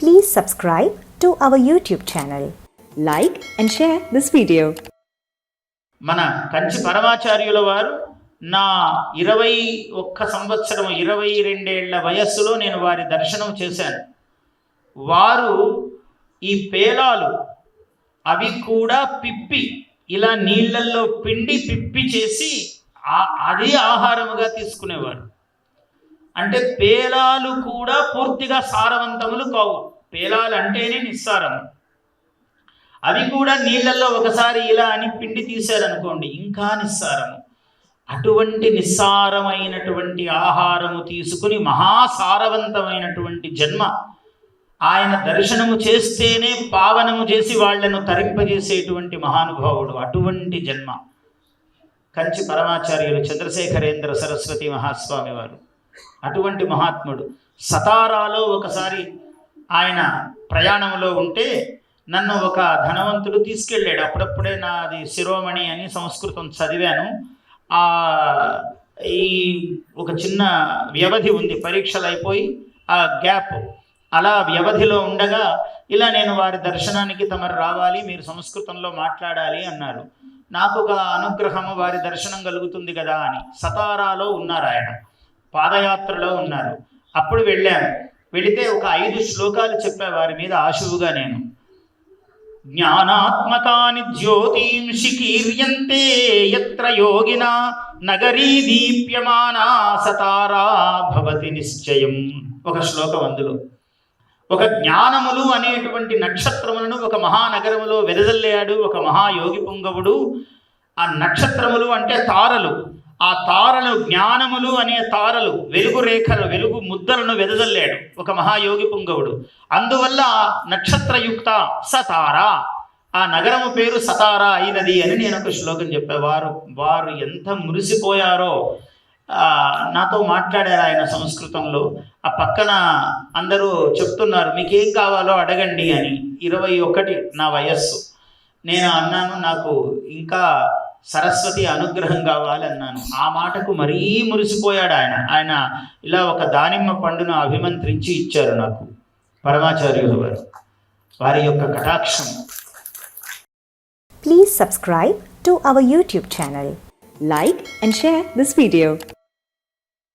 Please subscribe to our YouTube channel. Like and share this video. మన కంచి పరమాచార్యుల వారు నా ఇరవై ఒక్క సంవత్సరం ఇరవై రెండేళ్ళ వయస్సులో నేను వారి దర్శనం చేశాను వారు ఈ పేలాలు అవి కూడా పిప్పి ఇలా నీళ్ళల్లో పిండి పిప్పి చేసి అదే అది ఆహారముగా తీసుకునేవారు అంటే పేలాలు కూడా పూర్తిగా సారవంతములు కావు. పేలాలు అంటేనే నిస్సారము. అవి కూడా నీళ్ళల్లో ఒకసారి ఇలా అని పిండి తీశారనుకోండి ఇంకా నిస్సారము. అటువంటి నిస్సారమైనటువంటి ఆహారము తీసుకుని మహాసారవంతమైనటువంటి జన్మ ఆయన దర్శనము చేస్తేనే పావనము చేసి వాళ్ళను తరింపజేసేటువంటి మహానుభావుడు అటువంటి జన్మ. కంచి పరమాచార్యులు చంద్రశేఖరేంద్ర సరస్వతి మహాస్వామి వారు. అటువంటి మహాత్ముడు. సతారాలో ఒకసారి ఆయన ప్రయాణంలో ఉంటే నన్ను ఒక ధనవంతుడు తీసుకెళ్ళాడు. అప్పుడప్పుడే నాది శిరోమణి అని సంస్కృతం చదివాను. ఆ ఈ ఒక చిన్న వ్యవధి ఉంది. పరీక్షలు అయిపోయి ఆ గ్యాప్. అలా వ్యవధిలో ఉండగా ఇలా నేను వారి దర్శనానికి తమరు రావాలి మీరు సంస్కృతంలో మాట్లాడాలి అన్నారు. నాకు ఒక అనుగ్రహము వారి దర్శనం కలుగుతుంది కదా అని. సతారాలో ఉన్నారు ఆయన. పాదయాత్రలో ఉన్నారు. అప్పుడు వెళ్ళాను వెళితే ఒక ఐదు శ్లోకాలు చెప్పే వారి మీద ఆశువుగా నేను. జ్ఞానాత్మకాని జ్యోతింషి కీర్యంతే ఎత్ర యోగిన నగరీ దీప్యమానా సతారా భవతి నిశ్చయం. ఒక శ్లోకం అందులో. ఒక జ్ఞానములు అనేటువంటి నక్షత్రములను ఒక మహానగరములో వెదజల్లాడు ఒక మహాయోగి పుంగవుడు. ఆ నక్షత్రములు అంటే తారలు. ఆ తారలు జ్ఞానములు అనే తారలు వెలుగు రేఖలు వెలుగు ముద్దలను వెదజల్లాడు ఒక మహాయోగి పుంగవుడు. అందువల్ల నక్షత్రయుక్త సతార ఆ నగరము పేరు సతారా అయినది అని నేను ఒక శ్లోకం చెప్పేవారు వారు వారు ఎంత మురిసిపోయారో నాతో మాట్లాడారు ఆయన సంస్కృతంలో. ఆ పక్కన అందరూ చెప్తున్నారు మీకేం కావాలో అడగండి అని. ఇరవై ఒకటి నా వయస్సు. నేను అన్నాను నాకు ఇంకా సరస్వతి అనుగ్రహం కావాలన్నాను. ఆ మాటకు మరీ మురిసిపోయాడు ఆయన. ఆయన ఇలా ఒక దానిమ్మ పండును అభిమంత్రించి ఇచ్చారు నాకు. పరమాచార్యులు వారు. వారి యొక్క కటాక్షం. Please subscribe to our YouTube channel like and share this video